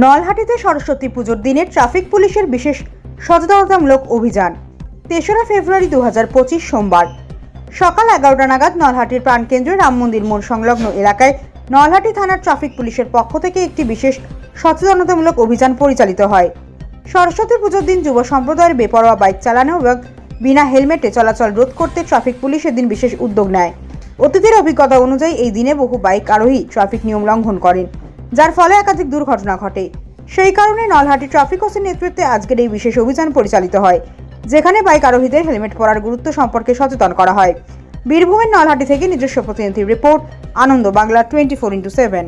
নলহাটিতে সরস্বতী পুজোর দিনে ট্রাফিক পুলিশের বিশেষ সচেতনতামূলক অভিযান। তেসরা ফেব্রুয়ারি দু সোমবার। সকাল এগারোটা নাগাদ নলহাটির প্রাণকেন্দ্রে রাম মন্দির মোড় সংলগ্ন এলাকায় নলহাটি থানার ট্রাফিক পুলিশের পক্ষ থেকে একটি বিশেষ সচেতনতামূলক অভিযান পরিচালিত হয়। সরস্বতী পুজোর দিন যুব সম্প্রদায়ের বেপরোয়া বাইক চালানো এবং বিনা হেলমেটে চলাচল রোধ করতে ট্রাফিক পুলিশ এদিন বিশেষ উদ্যোগ নেয়। অতীতের অভিজ্ঞতা অনুযায়ী এই দিনে বহু বাইক আরোহী ট্রাফিক নিয়ম লঙ্ঘন করেন। যার ফলে একাধিক দুর্ঘটনা ঘটে। সেই কারণে নলহাটি ট্রাফিক ওসির নেতৃত্বে আজকের এই বিশেষ অভিযান পরিচালিত হয়, যেখানে বাইক আরোহীদের হেলমেট পরার গুরুত্ব সম্পর্কে সচেতন করা হয়। বীরভূমের নলহাটি থেকে নিজস্ব প্রতিনিধি report, Ananda Bangla twenty four into seven